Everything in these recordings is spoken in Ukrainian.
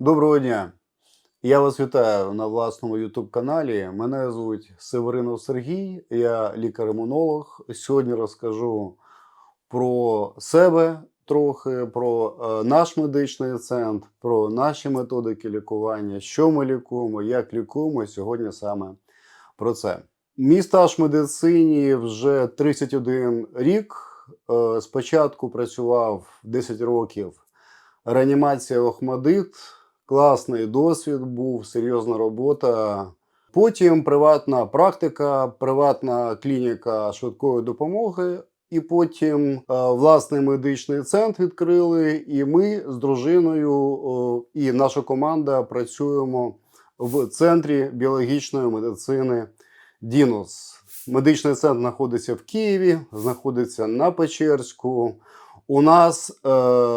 Доброго дня! Я вас вітаю на власному youtube каналі. Мене звуть Северинов Сергій, я лікар-імунолог. Сьогодні розкажу про себе трохи, про е, наш медичний центр, про наші методики лікування, що ми лікуємо, як лікуємо. Сьогодні саме про це. Мій стаж медицині вже 31 рік. Е, Спочатку працював 10 років реанімація Охмадит. Класний досвід був, серйозна робота. Потім приватна практика, приватна клініка швидкої допомоги. І потім е, власний медичний центр відкрили. І ми з дружиною і наша команда працюємо в центрі біологічної медицини Дінос. Медичний центр знаходиться в Києві, знаходиться на Печерську. У нас е,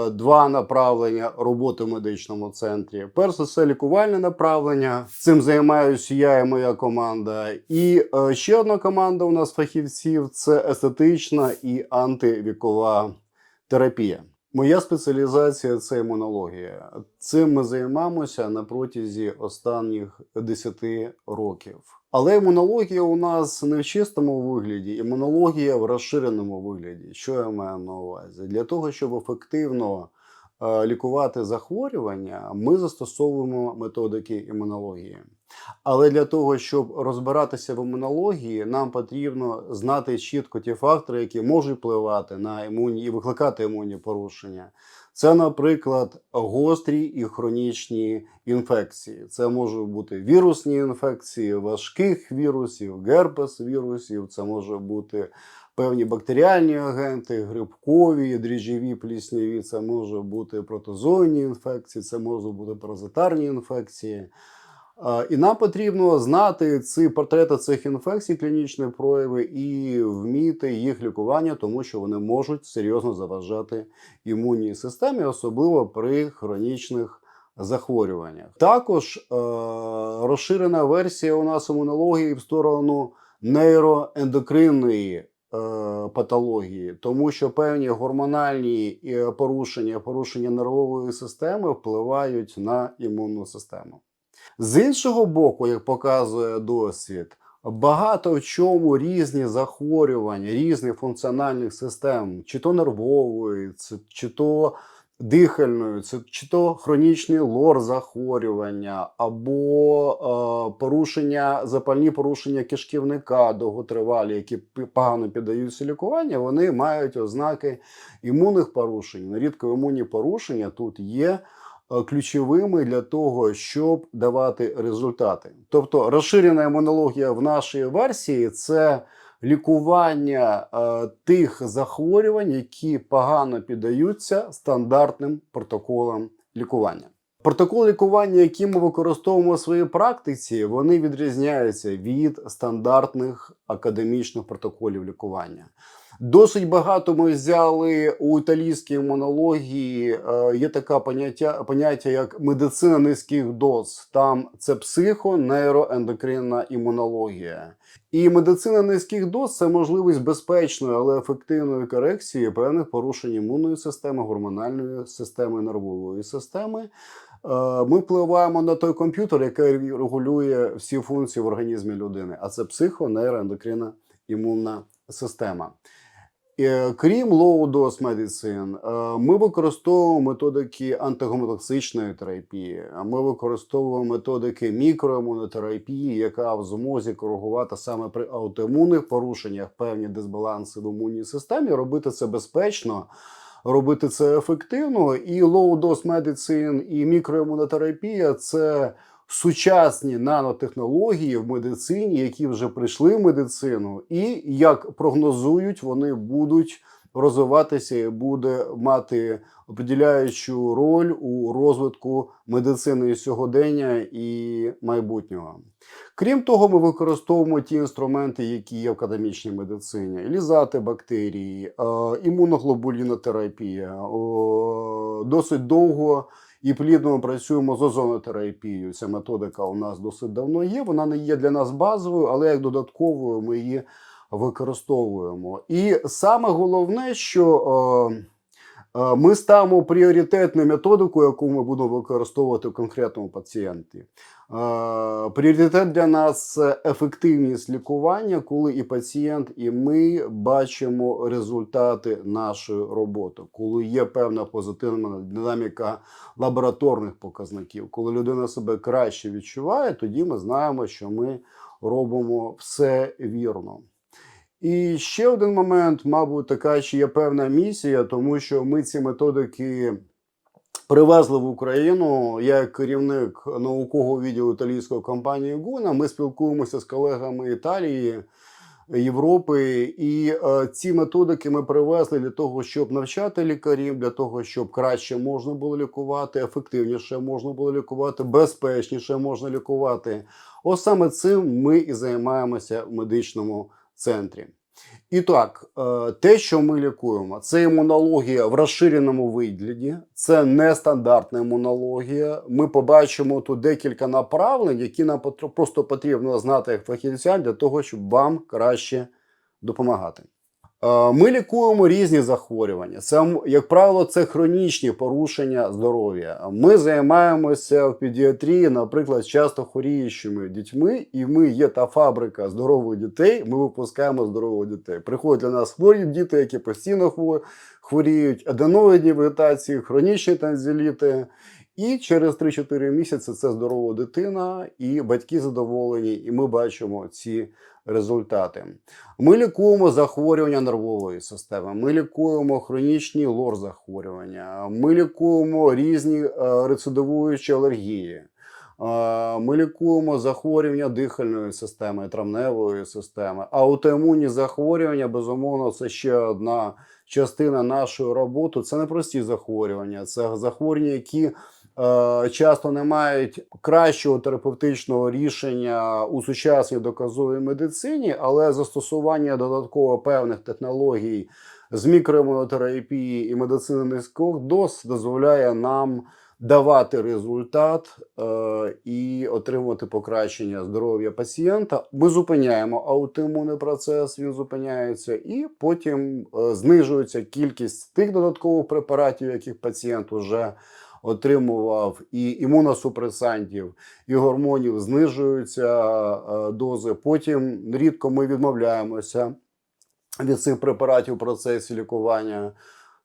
два направлення роботи в медичному центрі. Перше це лікувальне направлення. Цим займаюся я і моя команда. І е, ще одна команда у нас фахівців це естетична і антивікова терапія. Моя спеціалізація це імунологія. Цим ми займаємося на протязі останніх 10 років. Але імунологія у нас не в чистому вигляді, імунологія в розширеному вигляді. Що я маю на увазі? Для того, щоб ефективно лікувати захворювання, ми застосовуємо методики імунології. Але для того, щоб розбиратися в імунології, нам потрібно знати чітко ті фактори, які можуть впливати на імунні і викликати імунні порушення. Це, наприклад, гострі і хронічні інфекції. Це можуть бути вірусні інфекції, важких вірусів, герпес вірусів, це може бути певні бактеріальні агенти, грибкові, дріжджові, плісняві, це може бути протозойні інфекції, це можуть бути паразитарні інфекції. І нам потрібно знати ці портрети цих інфекцій, клінічні прояви і вміти їх лікування, тому що вони можуть серйозно заважати імунній системі, особливо при хронічних захворюваннях. Також е- розширена версія у нас імунології в сторону нейроендокринної патології, тому що певні гормональні е, порушення, порушення нервової системи впливають на імунну систему. З іншого боку, як показує досвід, багато в чому різні захворювання, різних функціональних систем, чи то нервової, чи то дихальної, це- чи то хронічний лор захворювання, або е, порушення, запальні порушення кишківника довготривалі, які погано піддаються лікуванню, вони мають ознаки імунних порушень. Нерідко імунні порушення тут є е, ключовими для того, щоб давати результати. Тобто розширена імунологія в нашій версії це лікування е, тих захворювань, які погано піддаються стандартним протоколам лікування. Протокол лікування, які ми використовуємо у своїй практиці, вони відрізняються від стандартних академічних протоколів лікування. Досить багато ми взяли у італійській імунології. е, Є таке поняття, поняття як медицина низьких доз. Там це психонейроендокринна імунологія. І медицина низьких доз це можливість безпечної, але ефективної корекції певних порушень імунної системи, гормональної системи, нервової системи. Е, Ми впливаємо на той комп'ютер, який регулює всі функції в організмі людини, а це психонейроендокринна імунна система. Е, Крім low-dose medicine, е, ми використовуємо методики антигомотоксичної терапії. Ми використовуємо методики мікроімунотерапії, яка в змозі коригувати саме при аутоімунних порушеннях певні дисбаланси в імунній системі, робити це безпечно. Робити це ефективно, і low-dose medicine, і мікроімунотерапія це сучасні нанотехнології в медицині, які вже прийшли в медицину, і як прогнозують, вони будуть розвиватися і буде мати определяючу роль у розвитку медицини сьогодення і майбутнього. Крім того, ми використовуємо ті інструменти, які є в академічній медицині: лізати бактерії, е, імуноглобулінотерапія. Досить довго і плідно ми працюємо з озонотерапією. Ця методика у нас досить давно є. Вона не є для нас базовою, але як додатковою ми її використовуємо. І саме головне, що е, Е, Ми ставимо пріоритетну методику, яку ми будемо використовувати в конкретному пацієнті. Е, Пріоритет для нас ефективність лікування, коли і пацієнт, і ми бачимо результати нашої роботи, коли є певна позитивна динаміка лабораторних показників. Коли людина себе краще відчуває, тоді ми знаємо, що ми робимо все вірно. І ще один момент, мабуть, така ще є певна місія, тому що ми ці методики привезли в Україну. Я як керівник наукового відділу італійської компанії Гуна. Ми спілкуємося з колегами Італії. Європи, і е, ці методики ми привезли для того, щоб навчати лікарів, для того, щоб краще можна було лікувати, ефективніше можна було лікувати, безпечніше можна лікувати. Ось саме цим ми і займаємося в медичному центрі. І так, е, те, що ми лікуємо, це імунологія в розширеному вигляді, це нестандартна імунологія. Ми побачимо тут декілька направлень, які нам просто потрібно знати як фахівцям для того, щоб вам краще допомагати. Е, Ми лікуємо різні захворювання. Це, як правило, це хронічні порушення здоров'я. Ми займаємося в педіатрії, наприклад, часто хворіючими дітьми, і ми є та фабрика здорових дітей. Ми випускаємо здорових дітей. Приходять до нас хворі діти, які постійно хво- хворіють, аденоїдні вегетації, хронічні танзеліти. І через 3-4 місяці це здорова дитина, і батьки задоволені, і ми бачимо ці результати. Ми лікуємо захворювання нервової системи, ми лікуємо хронічні лор-захворювання, ми лікуємо різні е, рецидивуючі алергії. Е, Ми лікуємо захворювання дихальної системи, травневої системи. Аутоімунні захворювання, безумовно, це ще одна частина нашої роботи. Це не прості захворювання, це захворювання, які часто не мають кращого терапевтичного рішення у сучасній доказовій медицині, але застосування додатково певних технологій з мікроімунотерапії і медицини низьких доз дозволяє нам давати результат е, і отримувати покращення здоров'я пацієнта. Ми зупиняємо аутоімунний процес, він зупиняється, і потім е, знижується кількість тих додаткових препаратів, яких пацієнт вже отримував, і імуносупресантів, і гормонів знижуються е, дози. Потім рідко ми відмовляємося від цих препаратів в процесі лікування.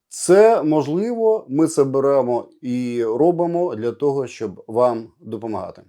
Це можливо, ми це беремо і робимо для того, щоб вам допомагати.